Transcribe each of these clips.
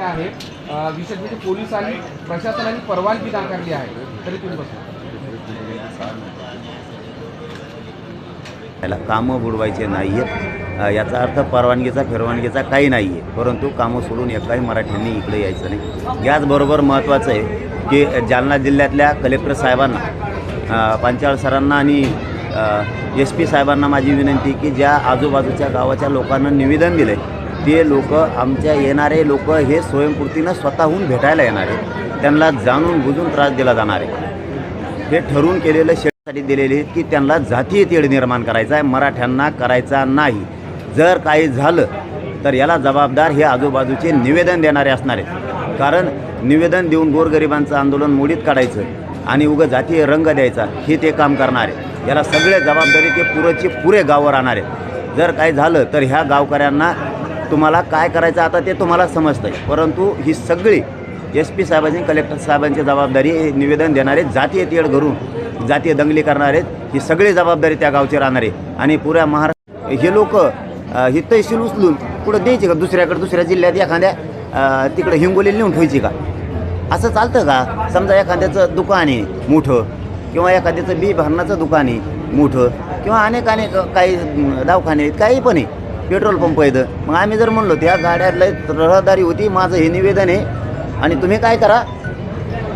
ते आहे. विशेष म्हणजे पोलिसांनी प्रशासनाने परवानगी नाकारली आहे. तरी तुम्ही बसा याला कामं बुडवायचे नाही आहेत याचा अर्थ परवानगीचा फिरवानगीचा काही नाही आहे परंतु कामं सोडून एकाही मराठ्यांनी इकडे यायचं नाही. याचबरोबर महत्त्वाचं आहे की जालना जिल्ह्यातल्या कलेक्टर साहेबांना पांचाळ सरांना आणि एस पी साहेबांना माझी विनंती की ज्या आजूबाजूच्या गावाच्या लोकांना निवेदन दिलं आहे ते लोक आमच्या येणारे लोक हे स्वयंपूर्तीनं स्वतःहून भेटायला येणार आहे त्यांना जाणून बुजून त्रास दिला जाणार आहे. हे ठरवून केलेलं शेतीसाठी दिलेले आहेत की त्यांना जातीय तेढ निर्माण करायचा आहे मराठ्यांना करायचा नाही. जर काही झालं तर याला जबाबदार हे आजूबाजूचे निवेदन देणारे असणार आहेत. कारण निवेदन देऊन गोरगरिबांचं आंदोलन मोडीत काढायचं आणि उगं जातीय रंग द्यायचा हे ते काम करणार आहे याला सगळे जबाबदारी ते पुरेचे पुरे गावं राहणार आहेत. जर काही झालं तर ह्या गावकऱ्यांना तुम्हाला काय करायचं आता ते तुम्हाला समजतं आहे परंतु ही सगळी एस पी साहेबांची कलेक्टर साहेबांची जबाबदारी निवेदन देणारे जातीय तेड घरून जातीय दंगली करणारे ही सगळी जबाबदारी त्या गावची राहणार. आहे आणि पुऱ्या महाराष्ट्र हे लोक ही तहसील उचलून पुढं द्यायची का? दुसऱ्याकडे दुसऱ्या जिल्ह्यात एखाद्या तिकडं तिकडे हिंगोली लिहून ठेवायची का? असं चालतं का? समजा एखाद्याचं दुकान आहे मोठं किंवा एखाद्याचं बी भरणाचं दुकान आहे मोठं किंवा अनेक अनेक काही दवाखाने आहेत काही पण आहे. पेट्रोल पंप इथं. मग आम्ही जर म्हणलो त्या गाड्या लय रहदारी होती माझं हे निवेदन आहे. आणि तुम्ही काय करा?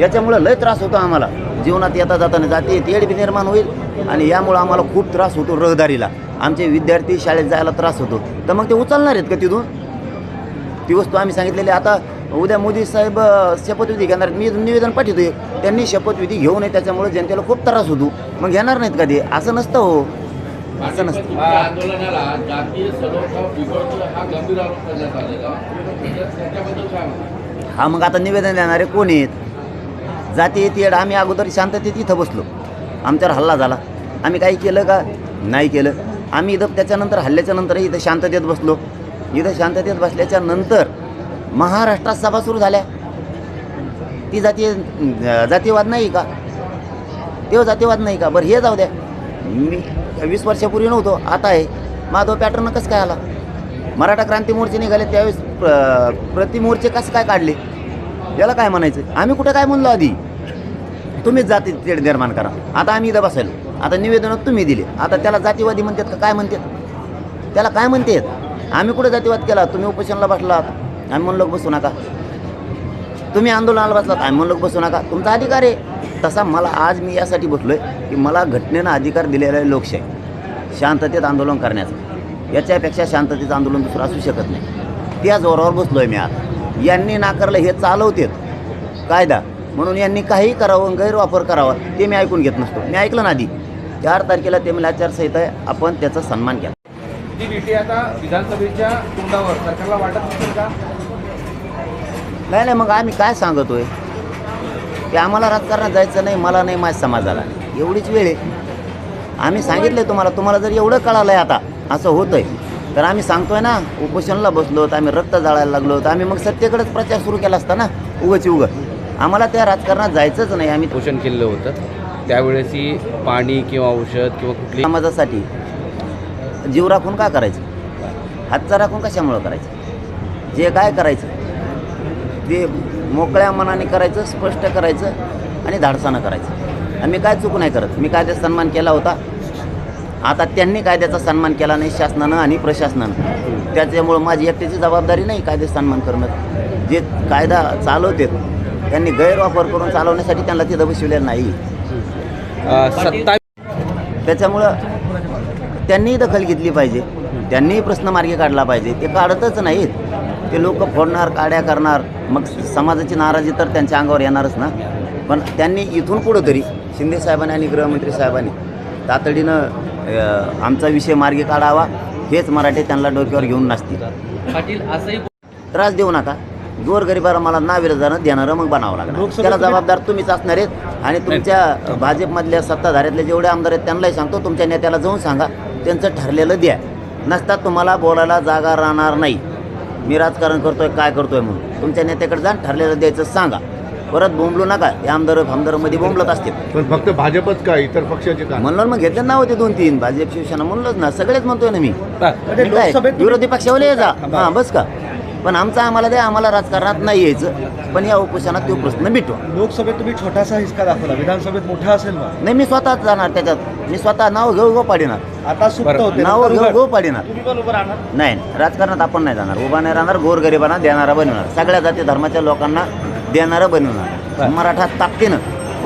याच्यामुळं लय त्रास होतो आम्हाला. जीवनात येता जाताना जाते तेढ बी निर्माण होईल आणि यामुळं आम्हाला खूप त्रास होतो रहदारीला. आमचे विद्यार्थी शाळेत जायला त्रास होतो. तर मग ते उचलणार आहेत का तिथून? ती वस्तू आम्ही सांगितलेली आता उद्या मोदी साहेब शपथविधी घेणार मी निवेदन पाठवतो त्यांनी शपथविधी घेऊ नये त्याच्यामुळे जनतेला खूप त्रास होतो. मग घेणार नाहीत का ते? असं नसतं हो. असं नसतं. आंदोलनाला जातीय हा गंभीर आरोप करण्यात आलेला? हा मग आता निवेदन देणारे कोण आहेत? जाती येते आम्ही अगोदर शांततेत इथं बसलो. आमच्यावर हल्ला झाला. आम्ही काही केलं का? नाही केलं. आम्ही इथं त्याच्यानंतर हल्ल्याच्या नंतर इथं शांततेत बसलो. इथं शांततेत बसल्याच्या नंतर महाराष्ट्रात सभा सुरू झाल्या. ती जातीय जातीयवाद नाही का? तेव्हा जातीयवाद नाही का? बरं हे जाऊ द्या. मी वीस वर्षापूर्वी नव्हतो आता आहे. माधव पॅटर्न कसं काय आला? मराठा क्रांती मोर्चे निघाले त्यावेळेस प्र प्रतिमोर्चे कसं काय काढले? याला काय म्हणायचं? आम्ही कुठं काय म्हणलो आधी? तुम्हीच जाती तेढ निर्माण करा. आता आम्ही इथं बसायलो. आता निवेदन तुम्ही दिले. आता त्याला जातीवादी म्हणतात का? काय म्हणतात? त्याला काय म्हणतात? आम्ही कुठं जातीवाद केला? तुम्ही उपोषणाला बसलात. आम्ही म्हणलो बसू नका. तुम्ही आंदोलनाला बसलात. आम्ही म्हणलो बसू नका. तुमचा अधिकार आहे. तसा मला आज मी यासाठी बसलोय की मला घटनेनं अधिकार दिलेला आहे लोकशाही शांततेत आंदोलन करण्याचं. याच्यापेक्षा शांततेचं आंदोलन दुसरं असू शकत नाही. त्या जोरावर बसलोय मी आज. यांनी नाकारलं हे चालवतेत. कायदा. म्हणून यांनी काही करावं गैरवापर करावा ते मी ऐकून घेत नसतो. मी ऐकलं ना आधी. चार तारखेला ते मला आचारसंहिता आहे आपण त्याचा सन्मान केला ती भीती आता विधानसभेच्या तोंडावर सरकारला वाटत का? नाही नाही मग आम्ही काय सांगतोय? की आम्हाला राजकारणात जायचं नाही मला नाही माझ्या समाजाला नाही. एवढीच वेळ आहे. आम्ही सांगितलं तुम्हाला तुम्हाला जर एवढं कळालं आहे आता असं होतंय. तर आम्ही सांगतोय ना उपोषणाला बसलो तर आम्ही रक्त जाळायला लागलो तर आम्ही मग सत्तेकडेच प्रचार सुरू केला असता ना उगच उगं. आम्हाला त्या राजकारणात जायचंच नाही आम्ही पोषण केलेलं होतं. त्यावेळेसही पाणी किंवा औषध किंवा कुठली समाजासाठी जीव राखून का करायचं? हातचा राखून कशामुळं करायचं? जे काय करायचं ते मोकळ्या मनाने करायचं स्पष्ट करायचं आणि धाडसानं करायचं. आणि मी काय चूक नाही करत. मी कायद्याचा सन्मान केला होता. आता त्यांनी कायद्याचा सन्मान केला नाही शासनानं आणि प्रशासनानं. त्याच्यामुळं माझी एकट्याची जबाबदारी नाही कायद्याचा सन्मान करणं. जे कायदा चालवते त्यांनी गैरवापर करून चालवण्यासाठी त्यांना तिथं बसविलेलं नाही. सत्ता त्याच्यामुळं त्यांनीही दखल घेतली पाहिजे. त्यांनीही प्रश्न मार्गी काढला पाहिजे. ते काढतच नाहीत. ते लोक फोडणार काड्या करणार. मग समाजाची नाराजी तर त्यांच्या अंगावर येणारच ना. पण त्यांनी इथून पुढं तरी शिंदे साहेबांनी आणि गृहमंत्री साहेबांनी तातडीनं आमचा विषय मार्गी काढावा हेच मराठी त्यांना डोक्यावर घेऊन नसतील पाटील असंही त्रास देऊ नका. गोरगरिबाला मला नाविरोधानं देणारं मग बनावं लागणार. त्याला जबाबदार तुम्हीच असणार आहेत. आणि तुमच्या भाजपमधल्या सत्ताधाऱ्यातले जेवढे आमदार आहेत त्यांनाही सांगतो तुमच्या नेत्याला जाऊन सांगा. त्यांचं ठरलेलं द्या. नसतात तुम्हाला बोलायला जागा राहणार नाही. मी राजकारण करतोय काय करतोय म्हणून. तुमच्या नेत्याकडे जाऊन ठरलेलं द्यायचं सांगा. परत बोंबलू नका. हे आमदारमध्ये बोंबलत असतील. पण फक्त भाजपच का इतर पक्षाचे का? म्हणलं मग घेतलं नाव होते दोन तीन भाजप शिवसेना म्हणलंच ना. सगळेच म्हणतोय ना मी. बा, मी काय विरोधी पक्षावाले जा. हां बस का. पण आमचा आम्हाला द्या आम्हाला राजकारणात नाही यायचं. पण या उपोषणात तो प्रश्न मिटवा. लोकसभेत तुम्ही छोटासा हिसका दाखवला. विधानसभेत मोठा असेल मग नाही मी स्वतःच जाणार त्याच्यात. मी स्वतः नाव घेऊ गो पाडिणार आता सुप्त. होते. नाव घेऊ. गो पाडिणार नाही राजकारणात आपण नाही जाणार. उभा नाही राहणार गोरगरिबांना देणारा बनवणार. सगळ्या जाती धर्माच्या लोकांना देणारं बनवणार. मराठा ताकदीनं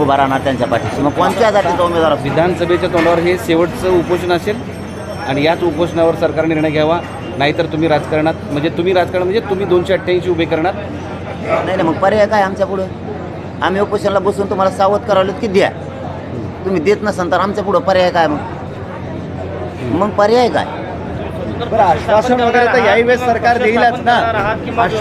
उभा राहणार त्यांच्या पाठीशी. मग कोणत्या जातीचा उमेदवार विधानसभेच्या तोंडावर हे शेवटचं उपोषण असेल आणि याच उपोषणावर सरकार निर्णय घ्यावा. नाहीतर तुम्ही राजकारणात म्हणजे तुम्ही राजकारण म्हणजे तुम्ही दोनशे अठ्ठ्याऐंशी उभे करणार? नाही नाही मग पर्याय काय आमच्या पुढं? आम्ही उपोषणाला बसून तुम्हाला सावध करावलं की द्या. तुम्ही देत नसाल तर आमच्या पुढं पर्याय काय मग? मग पर्याय काय? बरं आश्वासन वगैरे तर याही वेळेस सरकार देईलच ना.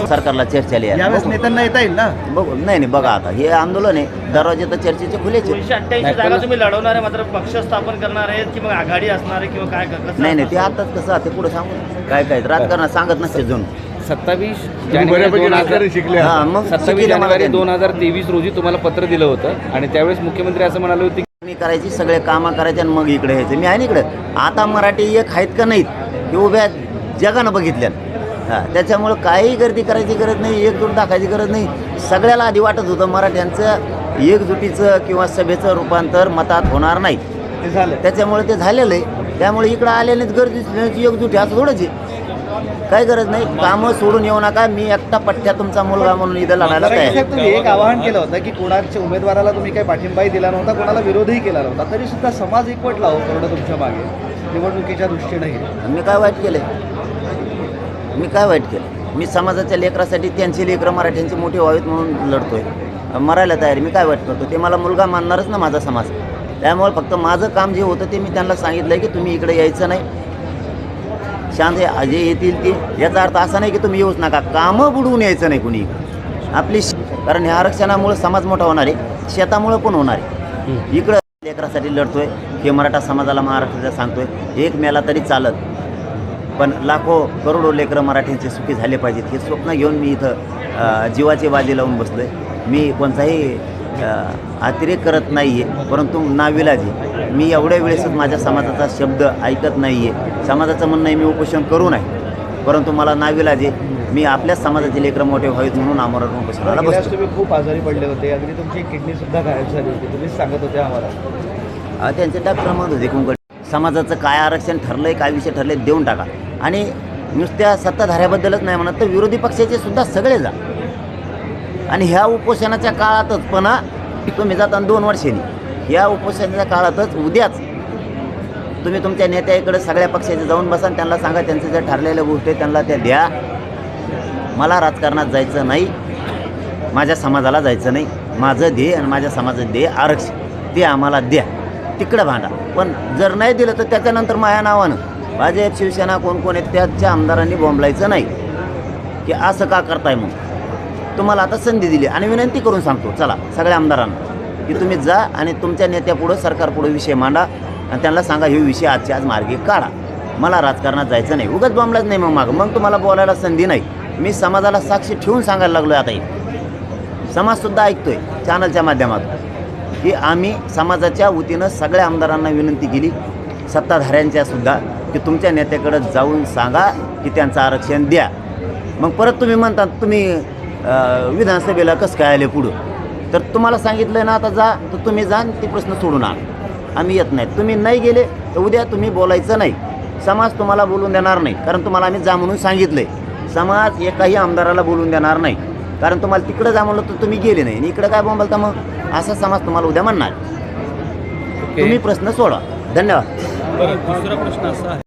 सरकारला चर्चा लिहा. यावेळेस नेत्यांना येता येईल ना? बघू. नाही नाही बघा आता. हे आंदोलन आहे. दरवाजे तर चर्चेचे खुलेचे दोनशे अठ्ठ्याऐंशी नाही, जागा तुम्ही लढवणार आहे मात्र पक्ष स्थापन करणार आहेत की मग आघाडी असणार आहे किंवा काय कसं नाही नाही ते आताच कसं ते पुढे सांगू. काय काय राजकारणात सांगत नसते जणू. सत्तावीस जानेवारी दोन हजार शिकले आहात. हा मग सत्तावीस मला जानेवारी. दोन हजार तेवीस रोजी तुम्हाला पत्र दिलं होतं आणि त्यावेळेस मुख्यमंत्री असं म्हणाले होते की मी करायची सगळे कामं करायचे आणि मग इकडे यायचं. मी आहे ना इकडे. आता मराठी एक आहेत का नाहीत? हे उभ्या जगानं बघितल्या हां त्याच्यामुळं काही गर्दी करायची गरज नाही एकजूट दाखायची गरज नाही. सगळ्याला आधी वाटत होतं मराठ्यांचं एकजुटीचं किंवा सभेचं रूपांतर मतात होणार नाही. ते झालं. त्याच्यामुळे ते झालेलं आहे. त्यामुळे इकडं आल्यानेच गर्दी एकजुटी असं थोडंच आहे. काही गरज नाही. कामं सोडून येऊ नका. मी एकटा पठ्ठ्या तुमचा मुलगा म्हणून इथं लढायला तयार. साहेब तुम्ही एक आवाहन केलं होतं की कोणाच्या उमेदवाराला तुम्ही काही पाठिंबाही दिला नव्हता कोणाला विरोधही केला नव्हता. तरी सुद्धा समाज एकवटला हो करोडा तुमच्या मागे. निवडणुकीच्या दृष्टीनेही मी काय वाईट केलंय? मी काय वाईट केलं मी समाजाच्या लेकरासाठी त्यांची लेकरं मराठ्यांची मोठी व्हावीत म्हणून लढतोय. मरायला तयार मी काय वाईट करतो? ते मला मुलगा मानणारच ना माझा समाज. त्यामुळे फक्त माझं काम जे होतं ते मी त्यांना सांगितलं की तुम्ही इकडे यायचं नाही. शांत जे येतील ते. याचा अर्थ असा नाही की तुम्ही येऊच नका. कामं बुडवून यायचं नाही कुणी. आपली कारण ह्या आरक्षणामुळे समाज मोठा होणार आहे. शेतामुळं पण होणार आहे. इकडं लेकरासाठी लढतोय. हे मराठा समाजाला महाराष्ट्राचा सांगतोय. एक मेला तरी चालत. पण लाखो करोडो लेकरं मराठ्यांचे सुखी झाले पाहिजेत. हे स्वप्न घेऊन मी इथं जीवाची बाजी लावून बसलो आहे मी कोणताही अतिरेक करत नाही आहे परंतु नाविलाजी मी एवढ्या वेळेसच माझ्या समाजाचा शब्द ऐकत नाही आहे समाजाचं म्हणणं आहे मी उपोषण करू नये. परंतु मला नाविलाजी मी आपल्याच समाजाचे लेकरं मोठे व्हावेत म्हणून आमरण उपोषणाला बसतो. तुम्ही खूप आजारी पडले होते अगदी तुमची किडनी सुद्धा गायब झाली होती तुम्हीच सांगत होते आम्हाला. त्यांचे डॉक्टर म्हणत होते कुंकड समाजाचं काय आरक्षण ठरलंय काय विषय ठरले देऊन टाका. आणि नुसत्या सत्ताधाऱ्याबद्दलच नाही म्हणत तर विरोधी पक्षाचे सुद्धा सगळे जा आणि ह्या उपोषणाच्या काळातच पण तुम्ही जाता दोन वर्षांनी. ह्या उपोषणाच्या काळातच उद्याच तुम्ही तुमच्या नेत्याकडे सगळ्या पक्षाचे जाऊन बसा त्यांना सांगा त्यांचं ज्या ठरलेल्या गोष्टी आहे त्यांना त्या द्या. मला राजकारणात जायचं नाही माझ्या समाजाला जायचं नाही. माझं ध्येय आणि माझ्या समाजाचं ध्येय आरक्षण. ते आम्हाला द्या. तिकडं भांडा. पण जर नाही दिलं तर त्याच्यानंतर माझ्या नावानं भाजप शिवसेना कोण कोण आहेत त्याच्या आमदारांनी बोंबलायचं नाही. की असं का करताय मग? तुम्हाला आता संधी दिली आणि विनंती करून सांगतो. चला सगळ्या आमदारांना की तुम्ही जा आणि तुमच्या नेत्यापुढं सरकारपुढं विषय मांडा आणि त्यांना सांगा हे विषय आजच्या आज मार्गी काढा. मला राजकारणात जायचं नाही. उगाच बॉम्बलाच नाही मग मागं. मग तुम्हाला बोलायला संधी नाही. मी समाजाला साक्षी ठेवून सांगायला लागलो आता हे. समाजसुद्धा ऐकतोय चॅनलच्या माध्यमातून की आम्ही समाजाच्या वतीनं सगळ्या आमदारांना विनंती केली. सत्ताधाऱ्यांच्यासुद्धा की तुमच्या नेत्याकडं जाऊन सांगा की त्यांचं आरक्षण द्या. मग परत तुम्ही म्हणता तुम्ही विधानसभेला कसं काय आले पुढं? तर तुम्हाला सांगितलं ना आता जा तर तुम्ही जा ते प्रश्न सोडून आणा. आम्ही येत नाही तुम्ही नाही गेले तर उद्या तुम्ही बोलायचं नाही. समाज तुम्हाला बोलून देणार नाही. कारण तुम्हाला आम्ही जा म्हणून सांगितलंय. समाज एकाही आमदाराला बोलून देणार नाही. कारण तुम्हाला तिकडं जा म्हणलं तर तुम्ही गेले नाही. आणि इकडं काय बोंबलता मग? असा समाज तुम्हाला उद्या म्हणणार. तुम्ही प्रश्न सोडवा धन्यवाद.